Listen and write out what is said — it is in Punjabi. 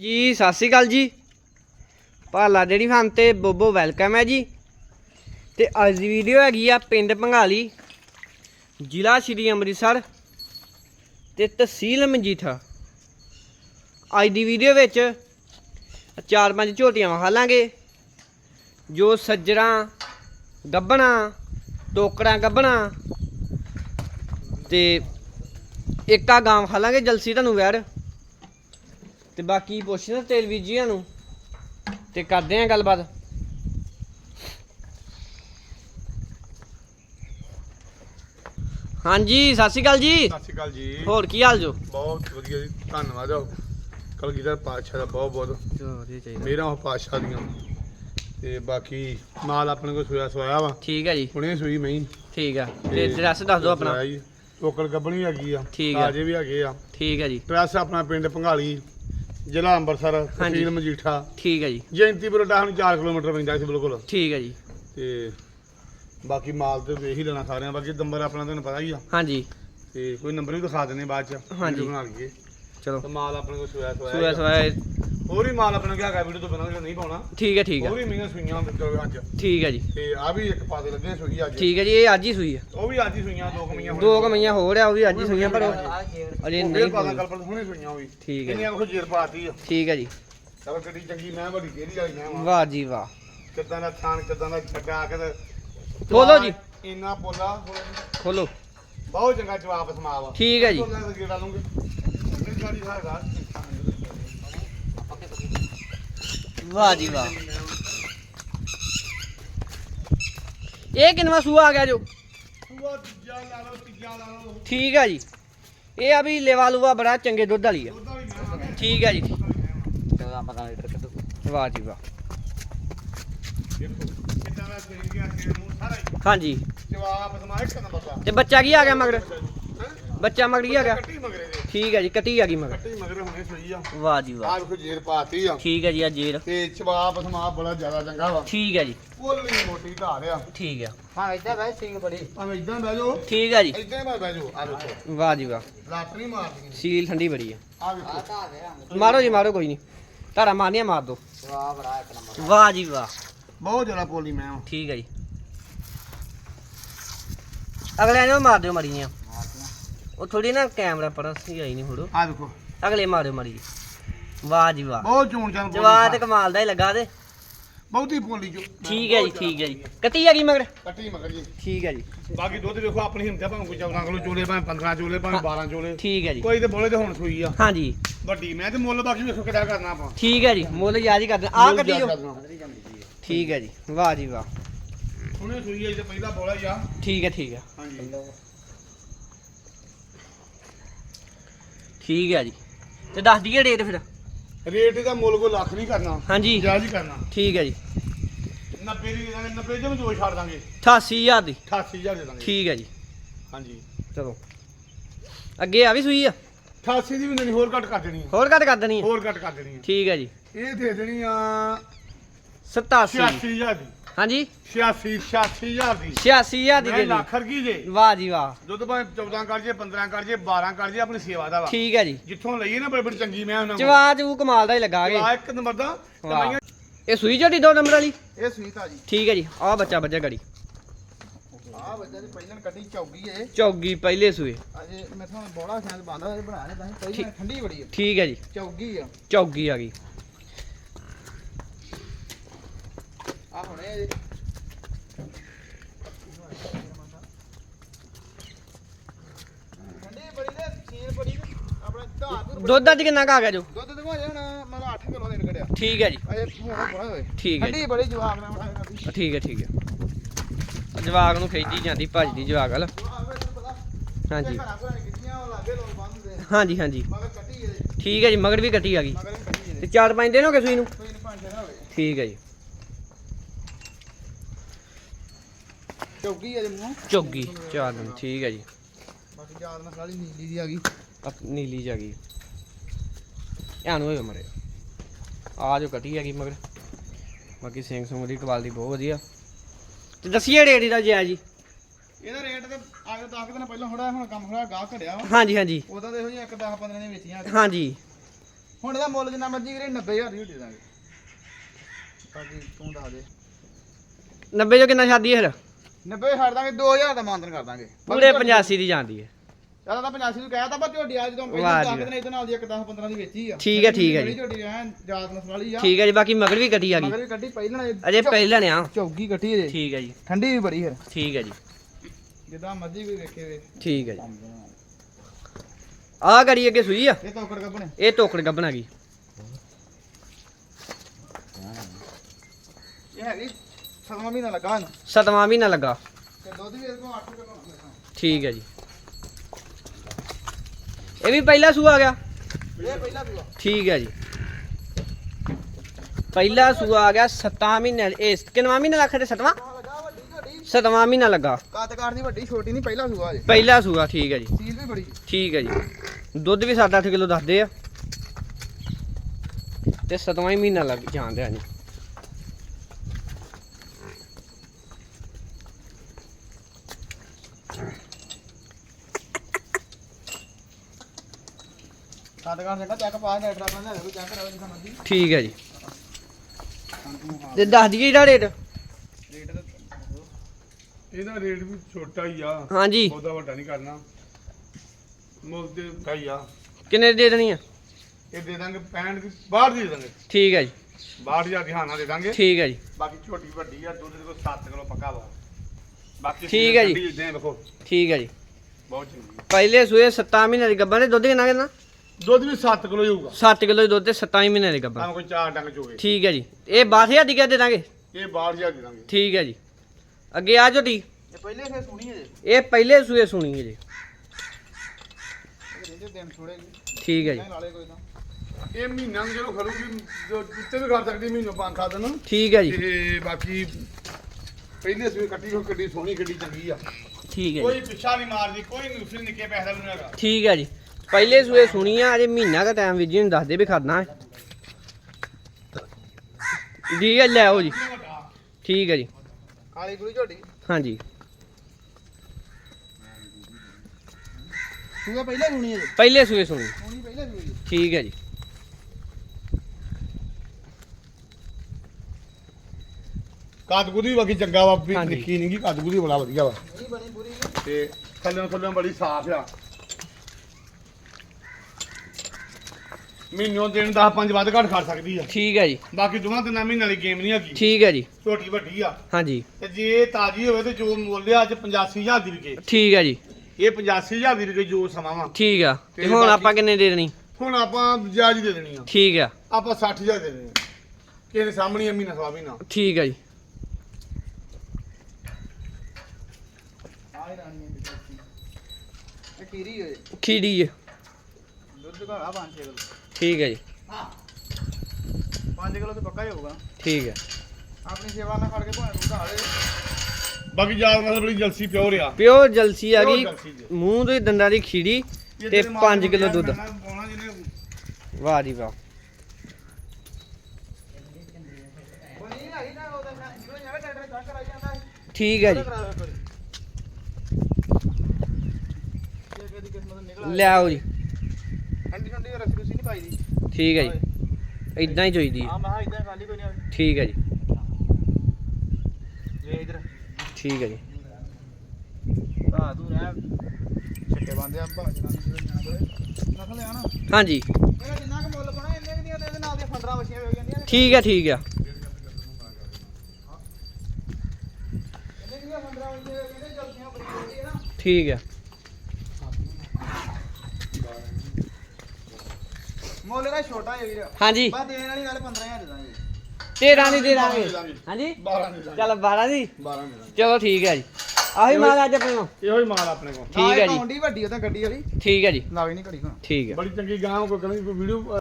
ਜੀ, ਸਤਿ ਸ਼੍ਰੀ ਅਕਾਲ ਜੀ। ਭਾਲਾ ਡੇਰੀ ਫਾਰਮ ਤੇ ਬੋਬੋ ਵੈਲਕਮ ਹੈ ਜੀ। ਤੇ ਅੱਜ ਦੀ ਵੀਡੀਓ ਹੈਗੀ ਆ ਪਿੰਡ ਭੰਗਾਲੀ ਜ਼ਿਲ੍ਹਾ ਸ਼੍ਰੀ ਅੰਮ੍ਰਿਤਸਰ ਤੇ ਤਹਿਸੀਲ ਮਜੀਠਾ। ਅੱਜ ਦੀ ਵੀਡੀਓ ਵਿੱਚ ਚਾਰ ਪੰਜ ਝੋਟੀਆਂ ਵਿਖਾਲਾਂਗੇ ਜੋ ਸੱਜਰਾਂ ਗੱਬਣਾ ਟੋਕੜਾਂ ਗੱਬਣਾ ਤੇ ਇੱਕਾ ਗਾਂ ਵਿਖਾਲਾਂਗੇ ਜਲਸੀ ਤੁਹਾਨੂੰ ਵੈਰ। ਤੇ ਬਾਕੀ ਪੁੱਛਣਾ ਤੇਲ ਵੀਜੀਆਂ ਨੂੰ ਤੇ ਕਰਦੇ ਆਂ ਗੱਲਬਾਤ। ਹਾਂਜੀ ਸਤਿ ਸ਼੍ਰੀ ਅਕਾਲ ਜੀ। ਸਤਿ ਸ਼੍ਰੀ ਅਕਾਲ ਜੀ। ਹੋਰ ਕੀ ਹਾਲ ਜੋ? ਬਹੁਤ ਵਧੀਆ ਜੀ ਧੰਨਵਾਦ ਆ। ਕਲਗੀਧਰ ਪਾਤਸ਼ਾਹ ਦਾ ਬਹੁਤ ਬਹੁਤ। ਮੇਰਾ ਉਹ ਪਾਤਸ਼ਾਹ ਦੀਆਂ। ਤੇ ਬਾਕੀ ਮਾਲ ਆਪਣੇ ਕੋਲ ਸੋਇਆ ਸੋਇਆ ਵਾ। ਠੀਕ ਹੈ ਜੀ। ਹੁਣੇ ਸੂਈ ਮੈਂ ਠੀਕ ਆ। ਤੇ ਐਡਰੈਸ ਦੱਸ ਦਿਓ ਆਪਣਾ। ਟੋਕਲ ਗੱਬਣੀ ਹੈਗੀ ਆ। ਠੀਕ ਆ। ਤਾਜੇ ਵੀ ਹੈਗੇ ਆ। ਠੀਕ ਹੈ ਜੀ। ਐਡਰੈਸ ਆਪਣਾ ਪਿੰਡ ਭੰਗਾਲੀ ਜ਼ਿਲ੍ਹਾ ਅੰਮ੍ਰਿਤਸਰ ਤਹਿਸੀਲ ਮਜੀਠਾ। ਠੀਕ ਹੈ ਜੀ। ਜੈਂਤੀਪੁਰ ਡਾਹਣ 4 ਕਿਲੋਮੀਟਰ ਪੈਂਦਾ ਸੀ ਬਿਲਕੁਲ। ਠੀਕ ਹੈ ਜੀ। ਤੇ ਬਾਕੀ ਮਾਲ ਤੇ ਵੇਖ ਹੀ ਲੈਣਾ ਸਾਰਿਆਂ ਬਾਕੀ ਨੰਬਰ ਆਪਣਾ ਤੁਹਾਨੂੰ ਪਤਾ ਹੀ ਆ। ਹਾਂਜੀ। ਤੇ ਕੋਈ ਨੰਬਰ ਵੀ ਦਿਖਾ ਦਿੰਦੇ ਬਾਅਦ ਚ ਹਾਂਜੀ। ਵੀਡੀਓ ਬਣਾ ਲਈਏ। ਚਲੋ। ਤੇ ਮਾਲ ਆਪਣੇ ਕੋਲ ਸੋਇਆ ਸੋਇਆ ਸੋਇਆ ਹੈਗਾ। ਹੋਰ ਵੀ ਮਾਲ ਆਪਣੇ ਕੋਲ ਹੈਗਾ ਵੀਡੀਓ ਤੋਂ ਬਿਨਾਂ ਨਹੀਂ ਪਾਉਣਾ। ਠੀਕ ਹੈ ਠੀਕ ਆ ਉਹ ਵੀ ਮਹੀਆਂ ਸੂਈਆਂ ਚਲੋ ਅੱਜ। ਠੀਕ ਹੈ ਜੀ। ਤੇ ਆ ਵੀ ਇੱਕ ਪਾਸੇ ਲੱਗੇ ਸੂਈ ਅੱਜ। ਠੀਕ ਹੈ ਜੀ ਇਹ ਅੱਜ ਹੀ ਸੂਈ ਆ। ਉਹ ਵੀ ਅੱਜ ਹੀ ਸੂਈਆਂ ਦੋ ਕਮੀਆਂ ਦੋ ਕਮਈਆਂ ਹੋਰ ਆ ਉਹ ਵੀ ਅੱਜ ਹੀ ਸੂਈਆਂ ਪਰ ਅਜੇ ਨਹੀਂ ਹੋਈ। ਕੱਲ ਪਰ ਹੁਣੇ ਸੂਈਆਂ ਉਹ ਵੀ। ਠੀਕ ਹੈ। ਕਿੰਨੀਆਂ ਕੋ ਜੇਰ ਪਾਤੀ ਆ। ਠੀਕ ਹੈ ਜੀ। ਚਲੋ ਕਿੱਡੀ ਚੰਗੀ ਮੈਂ ਵੱਡੀ ਕਿਹੜੀ ਵਾਲੀ ਮੈਂ ਵਾਹ ਜੀ ਵਾਹ। ਕਿੱਦਾਂ ਦਾ ਥਾਨ ਕਿੱਦਾਂ ਦਾ ਛੱਡਾ ਕੇ ਖੋਲੋ ਜੀ। ਇੰਨਾ ਪੋਲਾ। ਖੋਲੋ। ਬਹੁਤ ਚੰਗਾ ਜਵਾਬ ਸਮਾ ਵਾ। ਠੀਕ ਹੈ ਜੀ। ਦਾ ਗੇੜਾ ਲੂੰਗੇ ਗਾੜੀ ਸਾਡਾ ਵਾਹ ਜੀ ਵਾਹ। ਇਹ ਕਿੰਨਵਾ ਸੂਆ ਆ ਗਿਆ ਜੋ? ਸੂਆ ਦੂਜਾ ਲਾ ਲਓ ਤੀਜਾ ਲਾ ਲਓ। ਠੀਕ ਆ ਜੀ। ਇਹ ਆ ਵੀ ਲੇਵਾ ਲੂਆ ਬੜਾ ਚੰਗੇ ਦੁੱਧ ਵਾਲੀ ਆ। ਉਹਦਾ ਵੀ ਮੈਂ ਵਾਂ। ਠੀਕ ਆ ਜੀ। ਵਾਹ ਜੀ ਵਾਹ। ਹੀ। ਹਾਂਜੀ। ਜਵਾਬ ਨੰਬਰ ਦਾ। ਤੇ ਬੱਚਾ ਕੀ ਆ ਗਿਆ ਮਗਰ? ਹੈਂ? ਬੱਚਾ ਮਗਰ ਕੀ ਆ ਗਿਆ? ਕੱਟੀ ਮਗਰੇ। ਦੇ ਠੀਕ ਆ ਜੀ ਕੱਟੀ ਆ ਗਈ ਮਗਰ। ਕੱਟੀ ਮਗਰੇ ਹੁਣੇ ਸਹੀ ਆ। ਵਾਹ ਜੀ ਵਾਹ। ਆਹ ਵੇਖੋ ਜੇਰ ਪਾਤੀ ਆ। ਠੀਕ ਆ ਜੀ ਆ ਜੇਰ ਤੇ ਜਵਾਬ ਸਮਾ ਬੜਾ ਜ਼ਿਆਦਾ ਚੰਗਾ ਵਾ। ਠੀਕ ਆ ਜੀ। ਪੋਲੀ ਮੋਟੀ ਧਾਰ ਆ। ਠੀਕ ਆ ਹਾਂ ਇੱਧਰ ਬੈ ਸਿੰਘ ਬੜੀ। ਭਾਵੇਂ ਇਦਾਂ ਬਹਿ ਜਾਓ। ਠੀਕ ਆ ਜੀ। ਇਦਾਂ ਹੀ ਬਹਿ ਜਾਓ। ਆ ਵੇਖੋ ਵਾਹ ਜੀ ਵਾਹ। ਨਹੀਂ ਮਾਰਦੀ ਸੀਲ ਠੰਡੀ ਬੜੀ ਆ। ਆ ਵੇਖੋ ਦੇ ਮਾਰੋ ਜੀ ਮਾਰੋ ਕੋਈ ਨਹੀਂ। ਧਾਰਾ ਮਾਰਨੀਆਂ ਮਾਰ ਦੋ। ਵਾਹ ਬੜਾ ਇੱਕ ਨੰਬਰ ਵਾਹ ਜੀ ਵਾਹ। ਬਹੁਤ ਜ਼ਿਆਦਾ ਪੋਲੀ ਮੈਂ ਵਾਂ। ਠੀਕ ਹੈ ਜੀ। ਅਗਲੇ ਨੂੰ ਮਾਰ ਦਿਓ ਮਰੀਆਂ ਉਹ ਥੋੜੀ ਨਾ ਕੈਮਰਾ ਪਰ ਸਹੀ ਆਈ ਨਹੀਂ ਫੋਟੋ। ਆ ਵੇਖੋ ਅਗਲੇ ਮਾਰਿਓ ਮਰੀ ਵਾਹ ਜੀ ਵਾਹ। ਬਹੁਤ ਚੂਣ ਪੋਲੀ ਜਵਾਬ ਤੇ ਕਮਾਲ ਦਾ ਹੀ ਲੱਗਾ ਤੇ। ਬਹੁਤੀ ਪੋਲੀ ਜੋ ਠੀਕ ਹੈ ਜੀ ਠੀਕ ਹੈ ਜੀ। ਕੱਟੀ ਆ ਗਈ ਮਗਰ? ਕੱਟੀ ਮਗਰ ਜੀ। ਠੀਕ ਹੈ ਜੀ। ਬਾਕੀ ਦੁੱਧ ਵੇਖੋ ਆਪਣੀ ਹਿੰਮਤ ਭਾਵੇਂ ਕੋਈ 14 ਕਿਲੋ ਚੋਲੇ ਭਾਵੇਂ 15 ਚੋਲੇ ਭਾਵੇਂ 12 ਚੋਲੇ। ਠੀਕ ਹੈ ਜੀ। ਕੋਈ ਤੇ ਬੋਲੇ ਤੇ ਹੁਣ ਸੂਈ ਆ। ਹਾਂਜੀ। ਵੱਡੀ ਮੈਂ ਤੇ ਮੁੱਲ ਬਾਕੀ ਵੇਖੋ ਕਿਹੜਾ ਕਰਨਾ ਆਪਾਂ। ਠੀਕ ਹੈ ਜੀ ਮੁੱਲ ਯਾਦ ਹੀ ਕਰਦੇ ਆ। ਕੱਟੀ ਜੋ। ਠੀਕ ਹੈ ਜੀ। ਵਾਹ ਜੀ ਵਾਹ। ਹੁਣੇ ਸੂਈ ਆ ਜੀ ਤੇ ਪਹਿਲਾ ਬੋਲਾ ਹੀ ਆ। ਠੀਕ ਹੈ ਠੀਕ ਹੈ। ਹਾਂਜੀ। ਠੀਕ ਹੈ ਜੀ। ਤੇ ਦੱਸ ਦਈਏ ਰੇਟ ਫਿਰ। ਰੇਟ ਇਹਦਾ ਮੁੱਲ ਕੋ ਲੱਖ ਨਹੀਂ ਕਰਨਾ। ਹਾਂਜੀ। ਜਾਇਜ਼ ਹੀ ਕਰਨਾ। ਠੀਕ ਹੈ ਜੀ। 90 ਦੀ ਦੇ ਦਾਂਗੇ 90 ਦੇ ਵਿੱਚ ਦੋ ਛੱਡ ਦਾਂਗੇ। 88000 ਦੀ। 88000 ਦੇ ਦਾਂਗੇ। ਠੀਕ ਹੈ ਜੀ। ਹਾਂਜੀ। ਚਲੋ। ਅੱਗੇ ਆ ਵੀ ਸੂਈ ਆ? 88 ਦੀ ਵੀ ਨਹੀਂ ਹੋਰ ਘੱਟ ਕਰ ਦੇਣੀ। ਹੋਰ ਘੱਟ ਕਰ ਦੇਣੀ ਹੋਰ ਘੱਟ ਕਰ ਦੇਣੀ। ਠੀਕ ਹੈ ਜੀ। ਇਹ ਦੇ ਦੇਣੀ ਆ 87 86000 ਦੀ। ਹਾਂਜੀ? 86 86000 ਦੀ। 86000 ਦੀ ਮੈਂ ਦੇ ਲੱਖ ਰਗੀ ਜੇ ਦੀ। ਵਾਹ ਜੀ ਵਾਹ। ਦੁੱਧ ਭਾਵੇਂ 14 ਕਰ ਜੇ 15 ਕਰ ਜੇ 12 ਕਰ ਜੇ ਆਪਣੀ ਸੇਵਾ ਦਾ ਵਾ। ਠੀਕ ਹੈ ਜੀ। ਜਿੱਥੋਂ ਲਈਏ ਨਾ ਬੜੀ ਬੜੀ ਚੰਗੀ ਮੈਂ ਉਹਨਾਂ ਚਵਾ ਚੂ ਕਮਾਲ ਦਾ ਹੀ ਲੱਗਾ ਗੇ ਆ ਇੱਕ ਨੰਬਰ ਦਾ ਤੇ ਵਾਹ। ਇਹ ਸੂਈ ਝੋਟੀ ਦੋ ਨੰਬਰ ਵਾਲੀ? ਇਹ ਸਵੀਤਾ ਜੀ ਠੀਕ ਹੈ ਜੀ। ਆਹ ਬੱਚਾ ਬੱਜਾ ਗੜੀ। ਆ ਬੱਚਾ ਦੀ ਪਹਿਲਾਂ ਕੱਢੀ ਚੌਗੀ ਏ। ਚੌਗੀ ਪਹਿਲੇ ਸੂਏ। ਅਜੇ ਮੈਂ ਤੁਹਾਨੂੰ ਬੋੜਾ ਸ਼ਾਇਦ ਬੰਦ ਹੋਇਆ ਬਣਾ ਲੈ ਤਾਂ ਪਹਿਲਾਂ ਠੰਡੀ ਬੜੀ ਏ। ਠੀਕ ਹੈ ਜੀ। ਚੌਗੀ ਆ। ਚੌਗੀ ਆ ਗਈ। ਆ ਹੁਣੇ ਇਹ ਠੰਡੀ ਬੜੀ ਤੇ ਸੀਲ ਬੜੀ ਤੇ ਆਪਣਾ ਧਾਰ ਦੁੱਧ ਅੱਜ ਕਿੰਨਾ ਕੁ ਗਿਆ ਜੋ? ਦੁੱਧ ਦਿਖਾ ਜੇ ਹੁਣ ਮੈਂ 8 ਕਿਲੋ ਦੇਣ ਕੜਿਆ ਠੀਕ ਹੈ ਜੀ। ਅਜੇ ਹੁਣ ਬੜਾ ਹੋਏ ਠੀਕ ਹੈ ਜੀ। ਠੰਡੀ ਬੜੀ ਜਵਾਬ ਕਰਦੀ ਠੀਕ ਹੈ ਠੀਕ ਹੈ। ਜਵਾਗ ਨੂੰ ਖਿੱਚੀ ਜਾਂਦੀ ਭੱਜਦੀ ਜਵਾਗ ਹਲ ਹਾਂਜੀ। ਘਰਾਂ ਘਰਾਂ ਕਿੱਥੀਆਂ ਉਹ ਲਾਗੇ ਲੋਕ ਬੰਦ ਹੁੰਦੇ ਹਾਂਜੀ ਹਾਂਜੀ। ਮਗਰ ਕੱਟੀ ਇਹਦੇ ਠੀਕ ਹੈ ਜੀ ਮਗਰ ਵੀ ਕੱਟੀ ਆ ਗਈ। ਮਗਰ ਵੀ ਕੱਟੀ ਇਹਦੇ ਤੇ ਚਾਰ ਪੰਜ ਦਿਨ ਹੋ ਗਏ ਸੂਈ ਨੂੰ? ਕੋਈ ਨਹੀਂ ਪੰਜ ਨਾ ਹੋਵੇ ਠੀਕ ਹੈ ਜੀ। ਚੌਗੀ ਚਾਰ ਦਿਨ ਠੀਕ ਹੈ ਜੀ। ਬਾਕੀ ਯਾਦ ਨਾਲ ਸਾਰੀ ਨੀਲੀ ਦੀ ਆ ਗਈ। ਨੀਲੀ ਜਾ ਗਈ। ਐਨ ਹੋਏ ਮਰੇ ਆ ਜੋ ਕੱਟੀ ਹੈਗੀ ਮਗਰ। ਬਾਕੀ ਸਿੰਘ ਸੁੰਗ ਦੀ ਕੁਆਲਿਟੀ ਬਹੁਤ ਵਧੀਆ। ਤੇ ਦੱਸੀਏ ਰੇਟ ਇਹਦਾ ਜਿਆ ਜੀ। ਇਹਦਾ ਰੇਟ ਤੇ ਆਗੇ 10 ਦਿਨ ਪਹਿਲਾਂ ਥੋੜਾ ਹੁਣ ਕੰਮ ਥੋੜਾ ਗਾਹ ਘੜਿਆ ਵਾ। ਹਾਂਜੀ ਹਾਂਜੀ। ਉਦੋਂ ਦੇਖੋ ਜੀ ਇੱਕ 10 15 ਨੇ ਵੇਚੀਆਂ। ਹਾਂਜੀ। ਹੁਣ ਇਹਦਾ ਮੁੱਲ ਜਿੰਨਾ ਮਰਜ਼ੀ ਕਰੇ 90000 ਦੀ ਦੇ ਦਾਂਗੇ ਬਾਕੀ ਤੂੰ ਦੱਸ ਦੇ। 90 ਜੋ ਕਿੰਨਾ ਛੱਡੀ ਫਿਰ? 90 ਛੱਡ ਦਾਂਗੇ 2000 ਦਾ ਮਾਨਤਨ ਕਰ ਦਾਂਗੇ। ਪੂਰੇ 85 ਦੀ ਜਾਂਦੀ ਹੈ। ਚੱਲ ਤਾਂ 85 ਨੂੰ ਕਹਿਆ ਤਾਂ ਪਰ ਝੋਡੀ ਆ ਜਦੋਂ ਵਾਹ ਪਹਿਲਾਂ ਦੱਸ ਦਿਨ ਇਹਦੇ ਨਾਲ ਦੀ ਇੱਕ 10 15 ਦੀ ਵੇਚੀ ਆ। ਠੀਕ ਹੈ, ਠੀਕ ਹੈ ਜੀ। ਝੋਡੀ ਐ ਜਾਤ ਨਸਲ ਵਾਲੀ ਆ। ਠੀਕ ਹੈ ਜੀ ਬਾਕੀ ਮਗਰ ਵੀ ਕੱਟੀ ਆ ਗਈ। ਮਗਰ ਵੀ ਕੱਢੀ ਪਹਿਲਾਂ ਅਜੇ ਪਹਿਲਾਂ ਨੇ ਆ। ਚੌਗੀ ਕੱਟੀ ਜੇ ਠੀਕ ਹੈ ਜੀ। ਠੰਡੀ ਵੀ ਬੜੀ ਫਿਰ। ਠੀਕ ਹੈ ਜੀ। ਜਿੱਦਾਂ ਮਰਜ਼ੀ ਕੋਈ ਵੇਖੇ ਵੇ। ਠੀਕ ਹੈ ਜੀ। ਆਹ ਗੜੀ ਅੱਗੇ ਸੂਈ ਆ। ਇਹ ਤੋਕੜ ਕੱਪਣੇ ਇਹ ਟੋਕੜ ਗੱਬਣ ਆ ਗਈ। ਇਹ ਹੈਗੀ ਸਤਵਾਂ ਮਹੀਨਾ ਲੱਗਾ ਇਹਨੂੰ ਸਤਵਾਂ ਮਹੀਨਾ ਲੱਗਾ। ਤੇ ਦੁੱਧ ਵੀ ਇਹਦੇ ਕੋਲ 8 ਕਿਲੋ ਹੁੰਦਾ ਠੀਕ ਹੈ ਜੀ। ਇਹ ਵੀ ਪਹਿਲਾ ਸੂਆ ਆ ਗਿਆ? ਇਹ ਪਹਿਲਾ ਸੂਆ। ਠੀਕ ਹੈ ਜੀ। ਪਹਿਲਾ ਸੂਆ ਆ ਗਿਆ 7 ਮਹੀਨੇ ਇਹ ਕਿੰਨਵਾਂ ਮਹੀਨਾ ਲੱਖ ਤੇ 7ਵਾਂ ਲੱਗਾ ਵੱਡੀ ਝੋਡੀ 7ਵਾਂ ਮਹੀਨਾ ਲੱਗਾ। ਕਾਤਕਾਰ ਦੀ ਵੱਡੀ ਛੋਟੀ ਨਹੀਂ ਪਹਿਲਾ ਸੂਆ ਜੇ। ਪਹਿਲਾ ਸੂਆ ਠੀਕ ਹੈ ਜੀ। ਸੀਲ ਵੀ ਬੜੀ। ਠੀਕ ਹੈ ਜੀ। ਦੁੱਧ ਵੀ 7-8 ਕਿਲੋ ਦੱਸਦੇ ਆ। ਤੇ 7ਵਾਂ ਹੀ ਮਹੀਨਾ ਲੱਗ ਜਾਂਦੇ ਆ ਜੀ। ਚੱਕ ਪਾ ਦੇ ਚੱਕ ਜਿੱਦਾਂ ਮਰਜ਼ੀ। ਠੀਕ ਹੈ ਜੀ। ਤੇ ਦੱਸ ਦਈਏ ਇਹਦਾ ਰੇਟ ਰੇਟ ਦਾ ਇਹਦਾ ਰੇਟ ਵੀ ਛੋਟਾ ਹੀ ਆ। ਹਾਂਜੀ। ਬਹੁਤਾ ਵੱਡਾ ਨਹੀਂ ਕਰਨਾ। ਮੁੱਲ ਤੇ ਕਾਈ ਆ। ਕਿੰਨੇ ਦੀ ਦੇ ਦੇਣੀ ਆ? ਇਹ ਦੇ ਦਾਂਗੇ 65 ਦੀ ਬਾਹਰ ਦੀ ਦੇ ਦਾਂਗੇ। ਠੀਕ ਹੈ ਜੀ। 62000 ਦੀ ਹਾਨਾ ਦੇ ਦਾਂਗੇ। ਠੀਕ ਹੈ ਜੀ। ਬਾਕੀ ਛੋਟੀ ਵੱਡੀ ਆ ਦੁੱਧ ਦੇ ਕੋਲ 7 ਕਿਲੋ ਪੱਕਾ ਵਾ। ਬਾਕੀ ਠੀਕ ਹੈ ਜੀ। ਦੇ ਠੀਕ ਹੈ ਜੀ। ਬਹੁਤ ਚੰਗੀ ਪਹਿਲੇ ਸੂਏ 7 ਮਹੀਨੇ ਦੀ ਗੱਭਾ ਨੇ ਦੁੱਧ ਕਿੰਨਾ ਕਿੰਨਾ? ਦੁੱਧ ਵੀ 7 ਕਿਲੋ ਹੀ ਹੋਊਗਾ। 7 ਕਿਲੋ ਦੀ ਦੁੱਧ ਤੇ 7 ਹੀ ਮਹੀਨੇ ਦੀ ਗੱਭਾ। ਭਾਵੇਂ ਕੋਈ ਚਾਰ ਡੰਗ ਚੋਗੇ। ਠੀਕ ਹੈ ਜੀ। ਇਹ 12000 ਦੀ ਕਿਆ ਦੇ ਦਾਂਗੇ? ਇਹ 62000 ਦੇ ਦਾਂਗੇ। ਠੀਕ ਹੈ ਜੀ। ਅੱਗੇ ਆ ਝੋਟੀ ਇਹ ਪਹਿਲੇ ਫੇਰ ਸੁਣੀ ਜੇ। ਇਹ ਪਹਿਲੇ ਸੂਏ ਸੁਣੀ ਹੈ ਜੀ। ਦਿਨ ਠੀਕ ਹੈ ਜੀ। ਨਾਲੇ ਕੋਈ ਨਾ। ਇਹ ਮਹੀਨਾ ਨੂੰ ਜਦੋਂ ਖੜੂਗੀ ਜੋ ਉੱਤੇ ਵੀ ਖੜ ਸਕਦੀ ਮਹੀਨੋਂ ਪੰਜ ਖਾ ਦੇਣ। ਠੀਕ ਹੈ ਜੀ। ਤੇ ਬਾਕੀ ਪਹਿਲੇ ਸਵੇ ਕੱਟੀ ਹੋ ਕੱਡੀ ਸੋਹਣੀ ਕੱਡੀ ਚੰਗੀ ਆ। ਠੀਕ ਹੈ ਜੀ। ਕੋਈ ਪਿੱਛਾ ਨਹੀਂ ਮਾਰਦੀ ਕੋਈ ਨੁਕਸੇ ਨਿੱਕੇ ਪੈਸੇ ਦਾ ਨਹੀਂ ਹੈਗਾ। ਠੀਕ ਹੈ ਜੀ। ਪਹਿਲੇ ਸੂਏ ਸੁਣੀ ਆ ਅਜੇ ਮਹੀਨਾ ਦਾ ਟਾਈਮ ਵੀ ਜੀ ਨੂੰ ਦੱਸਦੇ ਵੀ ਖੜਨਾ ਹੈ। ਠੀਕ ਹੈ ਲੈ ਆਓ ਜੀ। ਠੀਕ ਹੈ ਜੀ। ਕਾਲੀ ਗੁਰੂ ਝੋਡੀ ਹਾਂਜੀ। ਸੂਆ ਪਹਿਲੇ ਸੁਣੀ ਜੇ? ਪਹਿਲੇ ਸੂਏ ਸੁਣੀ। ਸੁਣੀ ਪਹਿਲੇ ਸੂਈ ਠੀਕ ਹੈ ਜੀ। ਕਾਦਗੁਰੀ ਬਾਕੀ ਚੰਗਾ ਵਾ। ਨਿੱਕੀ ਨਹੀਂ ਗੀ ਕਾਦਗੁਰੀ ਬੜਾ ਵਧੀਆ ਵਾ। ਨਹੀਂ ਬਣੀ ਪੂਰੀ ਤੇ ਥੱਲੇ ਥੱਲੇ ਬੜੀ ਸਾਫ਼ ਆ। ਮਹੀਨੋਂ ਦਿਨ 10 ਪੰਜ ਵੱਧ ਘੱਟ ਖੜ ਸਕਦੀ ਆ। ਠੀਕ ਹੈ ਜੀ। ਬਾਕੀ ਦੋਵਾਂ ਤਿੰਨਾਂ ਮਹੀਨਿਆਂ ਵਾਲੀ ਗੇਮ ਨਹੀਂ ਹੈਗੀ। ਠੀਕ ਹੈ ਜੀ। ਛੋਟੀ ਵੱਡੀ ਆ। ਹਾਂਜੀ। ਤੇ ਜੇ ਤਾਜੀ ਹੋਵੇ ਤੇ ਜੋ ਮੁੱਲ ਆ ਅੱਜ 85000 ਦੀ ਵਿਕੇ। ਠੀਕ ਹੈ ਜੀ। ਇਹ 85000 ਦੀ ਵਿਕੇ ਜੋ ਸਮਾਂ ਵਾ। ਠੀਕ ਆ। ਤੇ ਹੁਣ ਆਪਾਂ ਕਿੰਨੇ ਦੇ ਦੇਣੀ? ਹੁਣ ਆਪਾਂ ਜਾਇਜ਼ ਦੇ ਦੇਣੀ ਆ। ਠੀਕ ਆ। ਆਪਾਂ 60000 ਦੇ ਦੇਣੀ ਆ। ਕਿਸੇ ਦੇ ਸਾਹਮਣੇ ਮਹੀਨਾ ਸਵਾ ਮਹੀਨਾ। ਠੀਕ ਆ ਜੀ। ਆਹ ਹੀ ਰਾਣੀ ਹੈ ਬਿਲਕੁਲ ਇਹ ਕੀਰੀ ਹੋਏ ਖੀੜੀ ਹੈ ਦੁੱਧ ਘਾੜਾ 5 ਕਿਲੋ। ਠੀਕ ਹੈ ਜੀ। ਹਾਂ। 5 ਕਿਲੋ ਤੇ ਪੱਕਾ ਹੀ ਹੋਊਗਾ। ਠੀਕ ਹੈ। ਆਪਣੀ ਸੇਵਾ ਨਾਲ ਫੜ ਕੇ ਭਾਵੇਂ ਦੁੱਧ ਆਲੇ ਬਾਕੀ ਜਾਤ ਮਤਲਬ ਬੜੀ ਜਲਸੀ ਪਿਓਰ ਆ। ਪਿਓ ਜਲਸੀ ਆ ਗਈ। ਮੂੰਹ ਤੋਂ ਹੀ ਦੰਦਾਂ ਦੀ ਖੀੜੀ ਤੇ 5 ਕਿਲੋ ਦੁੱਧ। ਵਾਹ ਜੀ ਵਾਹ। ਠੀਕ ਹੈ ਜੀ। ਵਾਰੀ ਜੇ ਕਦੀ ਕਿਸਮਤ ਨਿਕਲ ਲੈ ਆਓ ਜੀ ਠੰਡੀ ਠੰਡੀ ਨਹੀਂ ਦੀ ਠੀਕ ਹੈ ਜੀ। ਇਦਾਂ ਹੀ ਹੈ। ਹਾਂ ਮੈਂ ਇਦਾਂ ਖਾਲੀ ਕੋਈ ਨਹੀਂ ਠੀਕ ਹੈ ਜੀ। ਜੇ ਇਧਰ। ਠੀਕ ਹੈ ਜੀ। ਭਾ ਤੂੰ ਰਹਿ। ਛੱਕੇ ਬੰਦੇ ਆ ਭਾ ਜਨਾਂ ਦੇ ਨਿਆਣਾ ਕੋਲੇ ਨਸਲ ਆ ਨਾ। ਹਾਂਜੀ। ਇਹਦਾ ਜਿੰਨਾ ਕੁ ਮੁੱਲ ਪਾਉਣਾ ਇੰਨੇ ਦੀਆਂ ਤੇ ਇਹਦੇ ਨਾਲ ਦੀਆਂ 15 ਵਛੀਆਂ ਹੋ ਜਾਂਦੀਆਂ। ਠੀਕ ਹੈ ਠੀਕ ਆ ਇੰਨੇ ਦੀਆਂ 15 ਵਛੀਆਂ ਹੋ ਠੀਕ ਹੈ। ਮੁੱਲ ਇਹਦਾ ਛੋਟਾ ਹੈ ਵੀਰ। ਹਾਂਜੀ। ਬਸ ਦੇਣ ਵਾਲੀ ਗੱਲ 15000 ਦੇ ਦਾਂਗੇ। 13 ਦੀ ਦੇ ਦਾਂਗੇ। ਦੇ ਦਾਂਗੇ। ਹਾਂਜੀ? 12 ਦੇ ਦਾਂਗੇ। ਚਲ 12 ਦੀ? 12 ਦੇ ਦਾਂਗੇ। ਚਲੋ ਠੀਕ ਹੈ ਜੀ। ਆਹੀ ਮਾਲ ਅੱਜ ਆਪਣੇ ਕੋਲ। ਇਹੋ ਹੀ ਮਾਲ ਆਪਣੇ ਕੋਲ। ਠੀਕ ਹੈ ਜੀ। ਕੌਂਡੀ ਵੱਡੀ ਉਹਦਾ ਗੱਡੀ ਵਾਲੀ। ਠੀਕ ਹੈ ਜੀ। ਲਾਵੇ ਨਹੀਂ ਘੜੀ ਹੁਣ। ਠੀਕ ਹੈ। ਬੜੀ ਚੰਗੀ ਗਾਂ ਕੋਈ ਕਹਿੰਦੀ ਵੀਡੀਓ